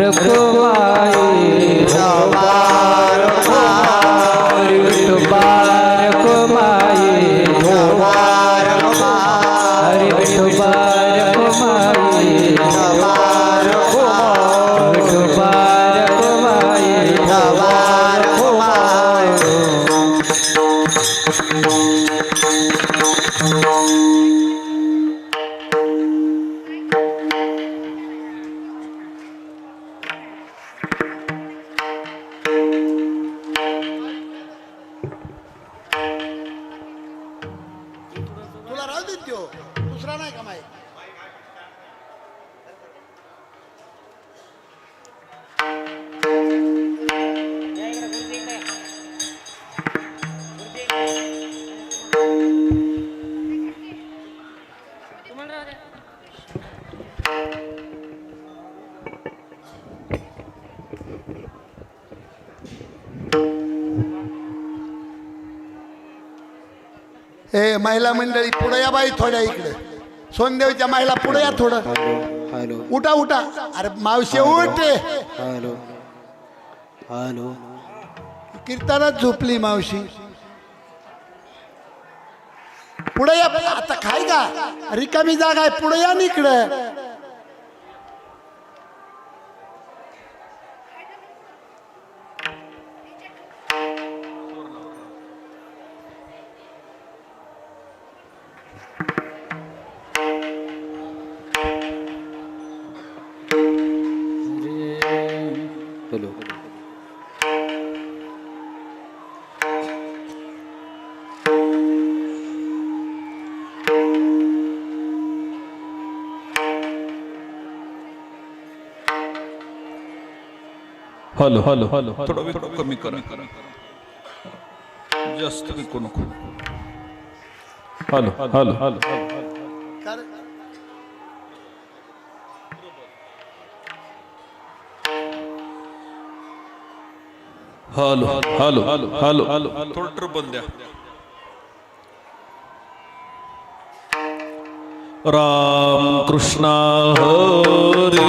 আর तुला राहू देत दुसरा नाही का माहीत महिला मंडळी पुढे या बाई थोड्या इकडे. सोनदेवीच्या महिला पुढे या थोडं. उठा उठा. अरे मावशी उठ. हॅलो. हॅलो. कीर्तनात झोपली मावशी. पुढे या. आता खाय का रिकामी जागा आहे. पुढे या निकड हॅलो हॅलो हॅलो थोडं वेळ कमी करा. जास्त विकू नको. Hello hello hello. Hello hello hello hello hello. थोडं ट्रबल द्या. राम कृष्णा हो हरे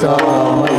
Tom.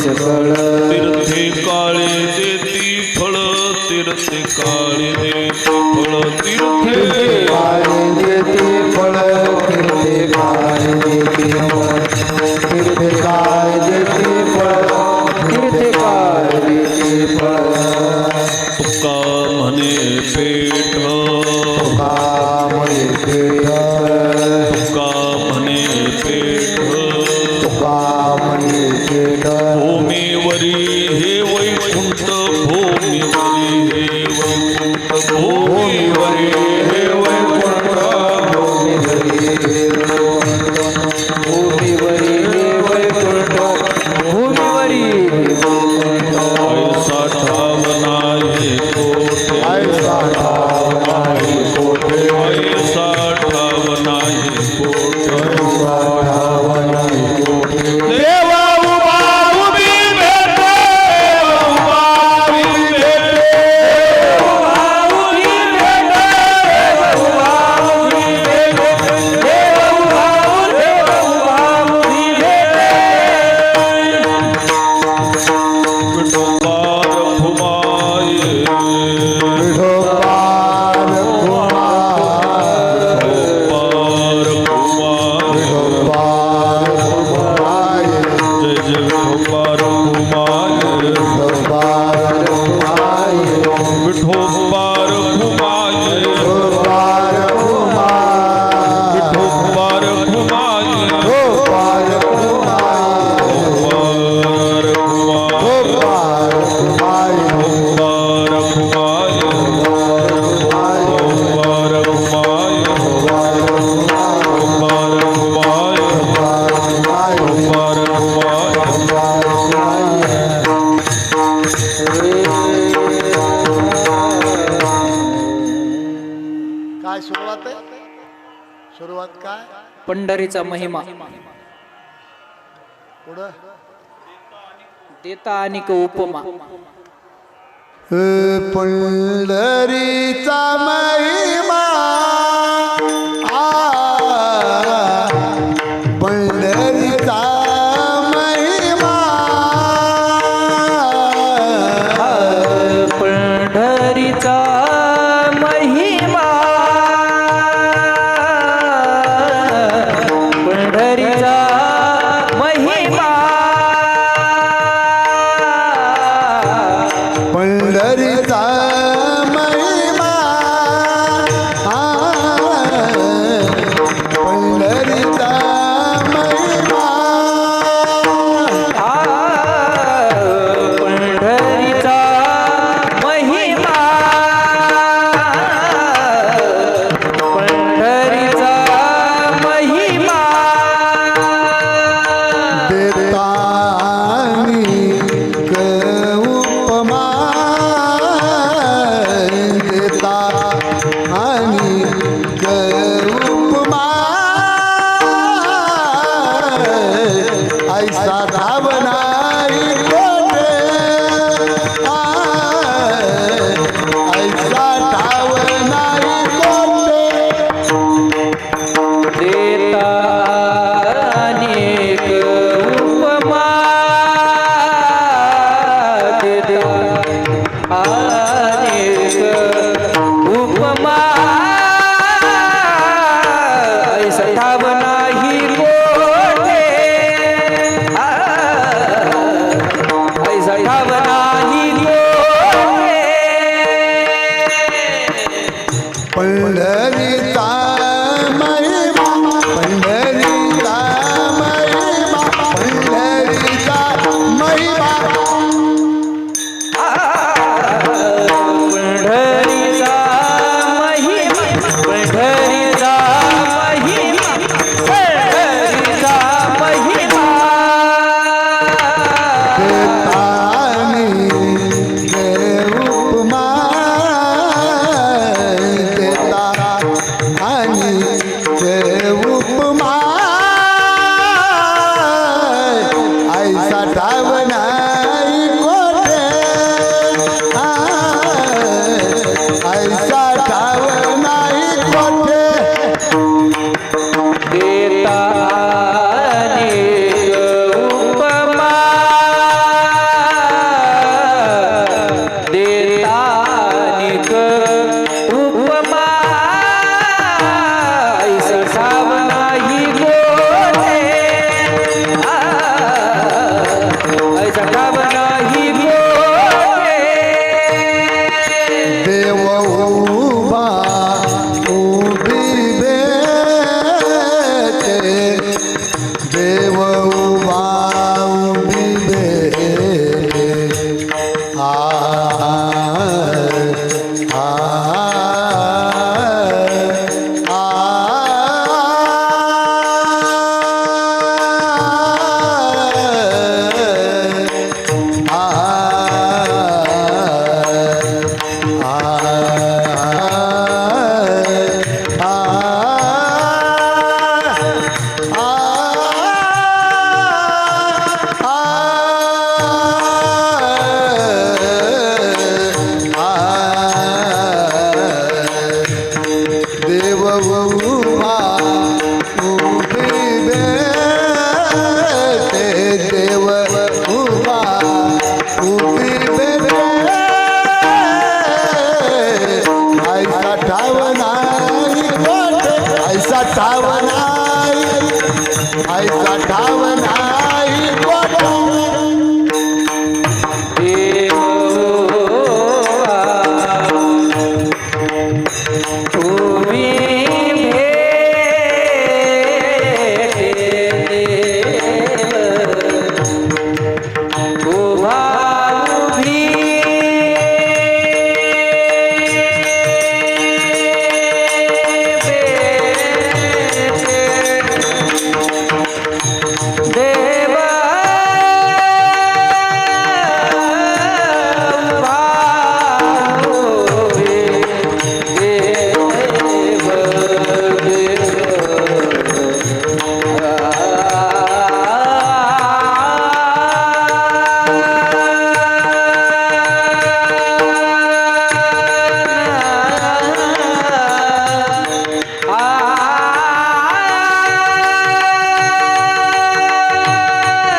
સફળ તીર્થે કાળે દેતી ફળ તીર્થે કાળે દેતી ફળ તીર્થે mi पंढरीचा महिमा. देता आणि उपमा. पंढरीचा महिमा.